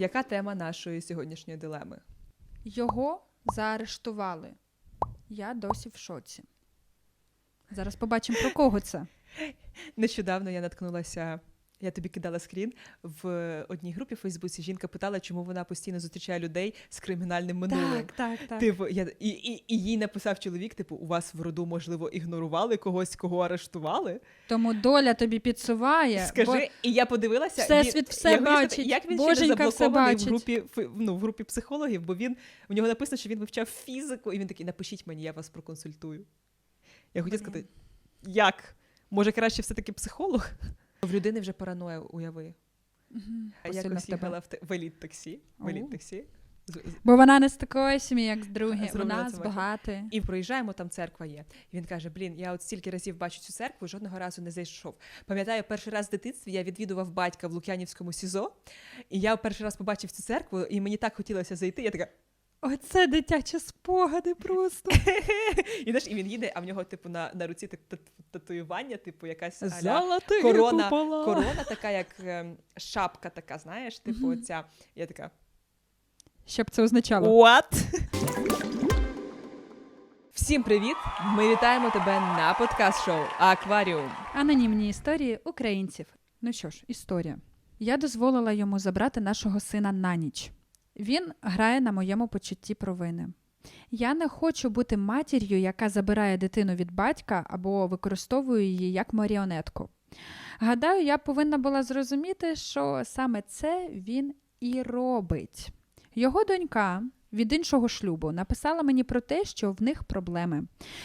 Яка тема нашої сьогоднішньої дилеми? Його заарештували. Я досі в шоці. Зараз побачимо, про кого це. Нещодавно я наткнулася. Я тобі кидала скрін в одній групі в Фейсбуці. Жінка питала, чому вона постійно зустрічає людей з кримінальним минулим. так, так. Типу, я і, і, і їй написав чоловік: типу, у вас в роду, можливо, ігнорували когось, кого арештували. Тому доля тобі підсуває. Скажи, бо і я подивилася. Всесвіт він- все я бачить, Як він Боженька ще не заблокований в групі ну, в групі психологів, бо він у нього написано, що він вивчав фізику, і він такий: напишіть мені, я вас проконсультую. Я хотіла сказати, як? Може, краще все-таки психолог? В людини вже параноя, уяви. Мгм. А якось тебе. їхала в, в еліт таксі. В еліт таксі. З- з- Бо вона не з такої сім'ї, як з другі. Вона з багатої. І проїжджаємо, там церква є. І він каже: Блін, я от стільки разів бачу цю церкву, жодного разу не зайшов. Пам'ятаю, перший раз в дитинстві я відвідував батька в Лук'янівському СІЗО, і я перший раз побачив цю церкву, і мені так хотілося зайти. Я така, Оце дитячі спогади просто. і знаєш, і він їде, а в нього, типу, на, на руці так- татуювання, типу, якась аля, корона, купола. корона, така, як ем, шапка, така, знаєш, типу, Мгм. оця. Я така. Що б це означало? What? Всім привіт! Ми вітаємо тебе на подкаст-шоу Акваріум. Анонімні історії українців. Ну що ж, історія. Я дозволила йому забрати нашого сина на ніч. Він грає на моєму почутті провини. Я не хочу бути матір'ю, яка забирає дитину від батька або використовує її як маріонетку. Гадаю, я повинна була зрозуміти, що саме це він і робить. Його донька від іншого шлюбу написала мені про те, що в них проблеми.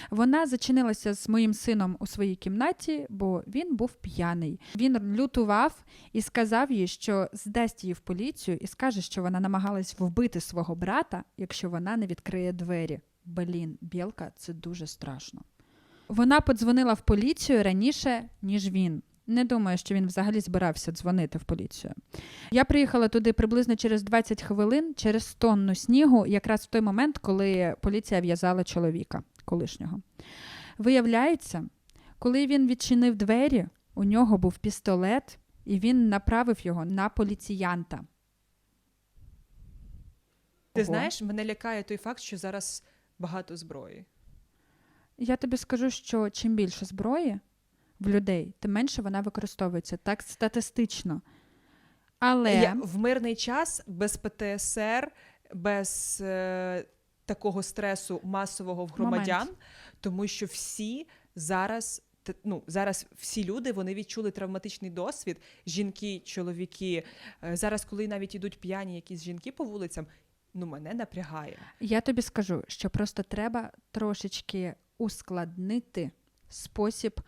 Вона зачинилася з моїм сином у своїй кімнаті, бо він був п'яний. Він лютував і сказав їй, що здасть її в поліцію і скаже, що вона намагалась вбити свого брата, якщо вона не відкриє двері. Блін, білка, це дуже страшно. Вона подзвонила в поліцію раніше, ніж він. Не думаю, що він взагалі збирався дзвонити в поліцію. Я приїхала туди приблизно через 20 хвилин, через тонну снігу, якраз в той момент, коли поліція в'язала чоловіка колишнього. Виявляється, коли він відчинив двері, у нього був пістолет, і він направив його на поліціянта. Ти Ого. знаєш, мене лякає той факт, що зараз багато зброї. Я тобі скажу, що чим більше зброї в людей, тим менше вона використовується так статистично. Але Я, в мирний час без ПТСР, без е, такого стресу масового в громадян, Момент. тому що всі зараз. Ну, зараз всі люди вони відчули травматичний досвід. Жінки, чоловіки. Е, Зараз, коли навіть ідуть п'яні якісь жінки по вулицям, ну мене напрягає. Я тобі скажу, що просто треба трошечки ускладнити спосіб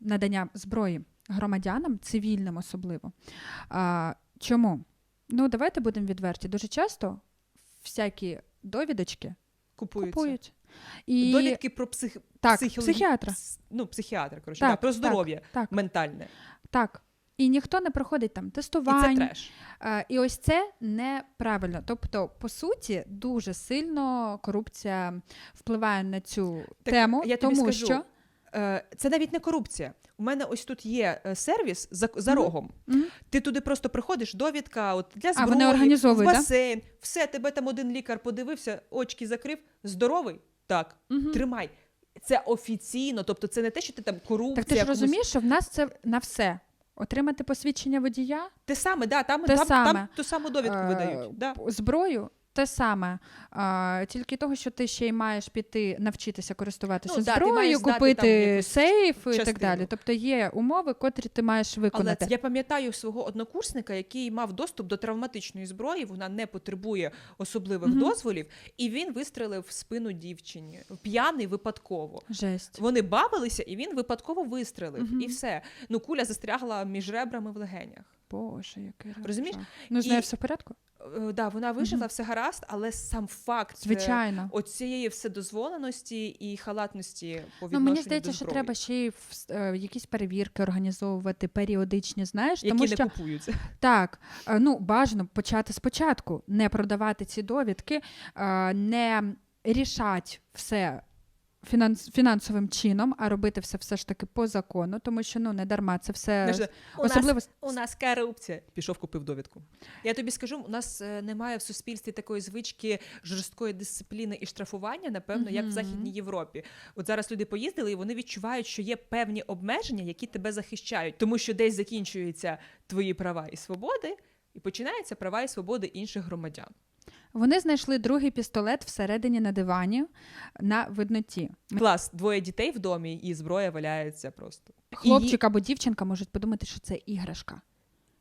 надання зброї громадянам, цивільним особливо. Чому? Ну, давайте будемо відверті. Дуже часто всякі довідочки Купуються. купують. І... Довідки про псих... Так, психологі- психіатра. пс- Ну, психіатра, коротше, Так, да, про здоров'я Так, ментальне. так. І ніхто не проходить там І це треш. І ось це неправильно. Тобто, по суті, дуже сильно корупція впливає на цю Так, тему, я тобі тому скажу, що Це навіть не корупція. У мене ось тут є е, сервіс за, за рогом. Мгм. Ти туди просто приходиш, довідка от для А, вони в да? басейн, все, тебе там один лікар подивився, очки закрив, здоровий? Так, Мгм. тримай. Це офіційно, тобто це не те, що ти там корупція. так ти ж комусь- розумієш, що в нас це на все. Отримати посвідчення водія, Те саме, да, там, Те там, саме. там ту саму довідку е, видають. Да. зброю. Те саме, а, тільки того, що ти ще й маєш піти навчитися користуватися Ну, да, зброєю, купити сейф і так далі. Тобто є умови, котрі ти маєш виконати. це- я пам'ятаю свого однокурсника, який мав доступ до травматичної зброї, вона не потребує особливих Мгм. дозволів, і він вистрелив в спину дівчині. П'яний випадково. Жесть. Вони бавилися, і він випадково вистрелив. Мгм. І все. Ну, куля застрягла між ребрами в легенях. Боже, який Розумієш? Ну, з нею все в порядку? Е, да, вона вижила, Мгм. все гаразд, але сам факт е, Звичайно. оцієї вседозволеності і халатності по Ну, відношенню мені до здається, що треба ще й в- е, якісь перевірки організовувати періодичні, знаєш, які тому не що купуються. так, е, ну бажано почати спочатку, не продавати ці довідки, е, не рішати все фінанс, фінансовим чином, а робити все все ж таки по закону, тому що ну не дарма це все Знаєш, у нас, у нас корупція. Пішов, купив довідку. Я тобі скажу, у нас е, немає в суспільстві такої звички жорсткої дисципліни і штрафування, напевно, як в Західній Європі. От зараз люди поїздили, і вони відчувають, що є певні обмеження, які тебе захищають, тому що десь закінчуються твої права і свободи, і починаються права і свободи інших громадян. Вони знайшли другий пістолет всередині на дивані на видноті. Клас, двоє дітей в домі, і зброя валяється просто. Хлопчик або дівчинка можуть подумати, що це іграшка.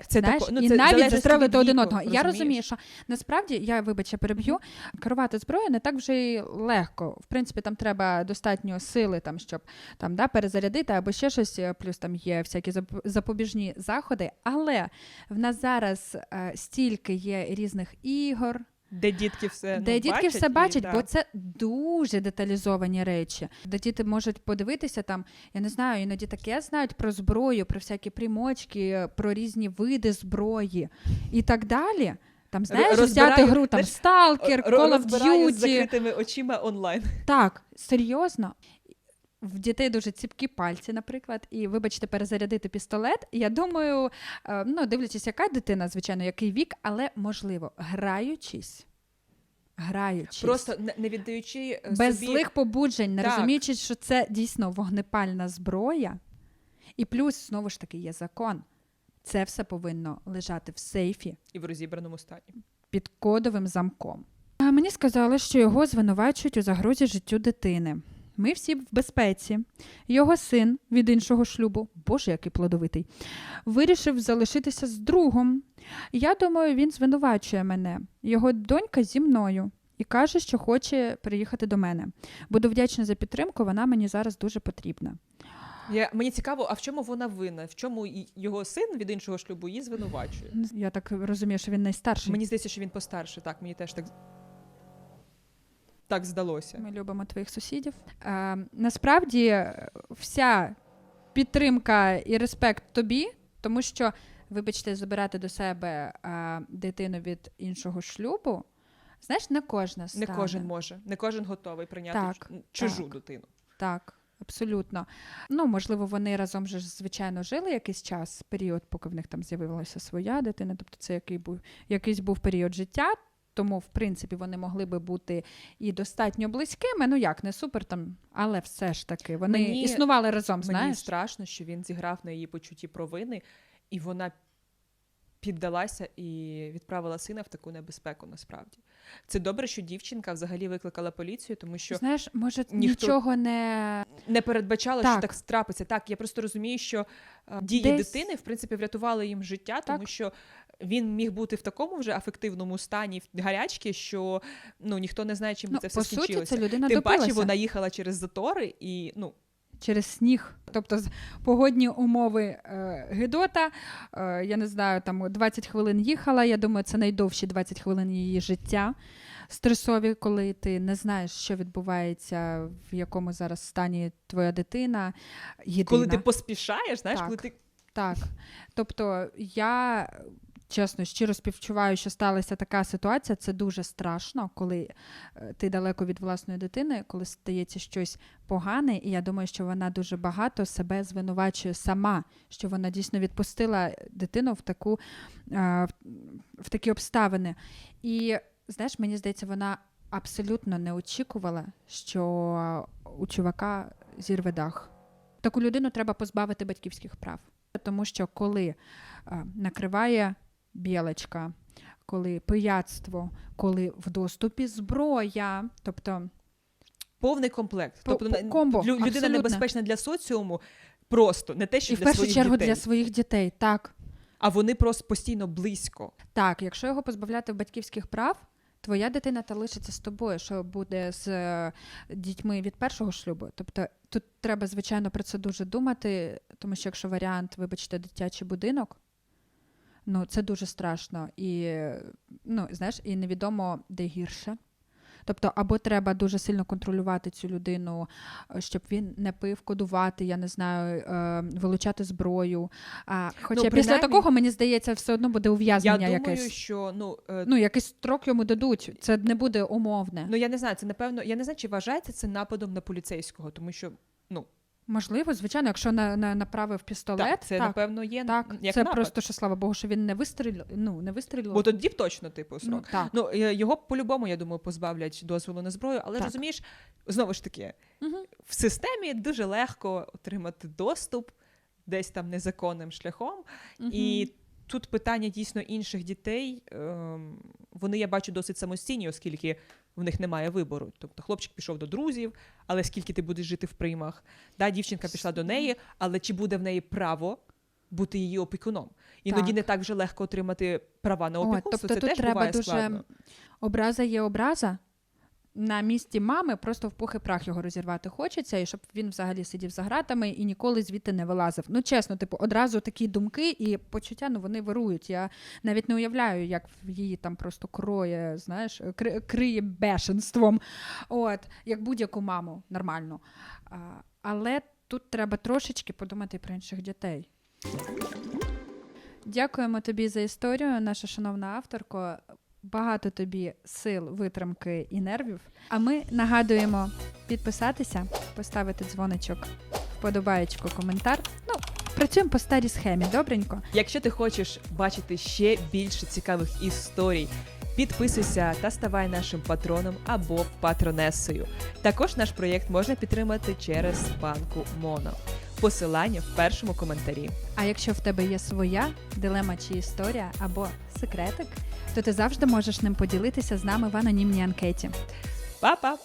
Це Знаєш, тако- ну, і це навіть застрелити від один одного. Я розумію, що насправді я вибач, я переб'ю. Керувати зброєю не так вже й легко. В принципі, там треба достатньо сили, там щоб там да перезарядити або ще щось. е, Плюс там є всякі запобіжні заходи. Але в нас зараз е, стільки є різних ігор, Де дітки все де ну, дітки бачать все і, бачать, да. бо це дуже деталізовані речі, де діти можуть подивитися там, я не знаю, іноді таке знають про зброю, про всякі примочки, про різні види зброї і так далі. Там знаєш, взяти гру там знаєш, Stalker, Call of Duty. з закритими очима онлайн. Так, серйозно. В дітей дуже ціпкі пальці, наприклад, і вибачте, перезарядити пістолет. Я думаю, е, ну дивлячись, яка дитина, звичайно, який вік, але можливо, граючись, граючись. Просто не- віддаючи е, без собі злих побуджень, не Так. розуміючи, що це дійсно вогнепальна зброя. І плюс, знову ж таки, є закон. Це все повинно лежати в сейфі і в розібраному стані. під кодовим замком. А мені сказали, що його звинувачують у загрозі життю дитини. Ми всі в безпеці. Його син від іншого шлюбу, боже, який плодовитий, вирішив залишитися з другом. Я думаю, він звинувачує мене. Його донька зі мною і каже, що хоче приїхати до мене. Буду вдячна за підтримку, вона мені зараз дуже потрібна. Я, мені цікаво, а в чому вона винна? В чому його син від іншого шлюбу її звинувачує? Я так розумію, що він найстарший. Мені здається, що він постарший. Так, мені теж так, так здалося. Ми любимо твоїх сусідів. Е, насправді, е, вся підтримка і респект тобі, тому що, вибачте, забирати до себе е, дитину від іншого шлюбу. Знаєш, не кожна Не кожен може, не кожен готовий прийняти Так, чужу так. дитину. Так, абсолютно. Ну, можливо, вони разом же звичайно, жили якийсь час, період, поки в них там з'явилася своя дитина. Тобто це який був, якийсь був період життя. Тому, в принципі, вони могли би бути і достатньо близькими. Ну як, не супер там, але все ж таки вони Мені- існували разом, Мені знаєш? страшно, що він зіграв на її почутті провини, і вона піддалася і відправила сина в таку небезпеку. Насправді це добре, що дівчинка взагалі викликала поліцію, тому що Знаєш, може, ніхто- нічого не не передбачала, Так. що так трапиться. Так, я просто розумію, що е, дії Десь- дитини в принципі врятували їм життя, тому Так. що він міг бути в такому вже афективному стані гарячки, що ну ніхто не знає, чим ну, це все по суті, скінчилося. це людина Тим добилася паче вона їхала через затори, і ну через сніг. Тобто погодні умови е, Гедота. Е, я не знаю, там 20 хвилин їхала. Я думаю, це найдовші 20 хвилин її життя. Стресові, коли ти не знаєш, що відбувається, в якому зараз стані твоя дитина. Єдина. коли ти поспішаєш, знаєш, Так. коли ти Так. Тобто я чесно, щиро співчуваю, що сталася така ситуація. Це дуже страшно, коли е, ти далеко від власної дитини, коли стається щось погане, і я думаю, що вона дуже багато себе звинувачує сама, що вона дійсно відпустила дитину в таку е, в, такі обставини. І знаєш, мені здається, вона абсолютно не очікувала, що у чувака зірве дах. Таку людину треба позбавити батьківських прав. Тому що коли е, накриває білочка, коли пияцтво, коли в доступі зброя, тобто повний комплект. По- тобто комбо, людина абсолютно. небезпечна для соціуму. Просто не те, що і в першу чергу дітей, для своїх дітей, так. а вони просто постійно близько. Так, якщо його позбавляти батьківських прав, твоя дитина та лишиться з тобою, що буде з е, дітьми від першого шлюбу. Тобто тут треба, звичайно, про це дуже думати, тому що якщо варіант, вибачте, дитячий будинок, ну це дуже страшно. І ну, знаєш, і невідомо, де гірше. Тобто, або треба дуже сильно контролювати цю людину, е, щоб він не пив, кодувати, я не знаю, е, вилучати зброю. А, хоча Ну, після такого, мені здається, все одно буде Я ув'язнення думаю, якесь. що ну, е, Ну, якийсь строк йому дадуть. Це не буде умовне. ну я не знаю, це напевно. Я не знаю, чи вважається це нападом на поліцейського, тому що ну Можливо, звичайно, якщо на, на, направив пістолет, так, це так, напевно є так, як це напад. просто що слава Богу, що він не вистрілив. Ну, не вистрілив. Бо тоді б точно типу срок. ну, так. Ну, е, його по-любому, я думаю, позбавлять дозволу на зброю, але Так. розумієш, знову ж таки, Угу. в системі дуже легко отримати доступ десь там незаконним шляхом. І тут питання дійсно інших дітей. Ем, вони, я бачу, досить самостійні, оскільки в них немає вибору. Тобто хлопчик пішов до друзів, але скільки ти будеш жити в приймах? Да, дівчинка пішла до неї, але чи буде в неї право бути її опікуном? Іноді Так. не так вже легко отримати права на опікунство. тобто Це тут теж треба буває дуже складно. образа є образа. На місці мами просто в пух і прах його розірвати хочеться, і щоб він взагалі сидів за гратами і ніколи звідти не вилазив. Ну, чесно, типу, одразу такі думки і почуття, ну вони вирують. Я навіть не уявляю, як її там просто кроє, знаєш, кри- криє бешенством. От, як будь-яку маму нормально. Але тут треба трошечки подумати про інших дітей. Дякуємо тобі за історію, наша шановна авторко. Багато тобі сил, витримки і нервів. А ми нагадуємо підписатися, поставити дзвоничок, вподобаєчку, коментар. Ну, працюємо по старій схемі, добренько. Якщо ти хочеш бачити ще більше цікавих історій, підписуйся та ставай нашим патроном або патронесою. Також наш проєкт можна підтримати через банку Моно. Посилання в першому коментарі. А якщо в тебе є своя дилема чи історія або секретик, то ти завжди можеш ним поділитися з нами в анонімній анкеті. Па-па!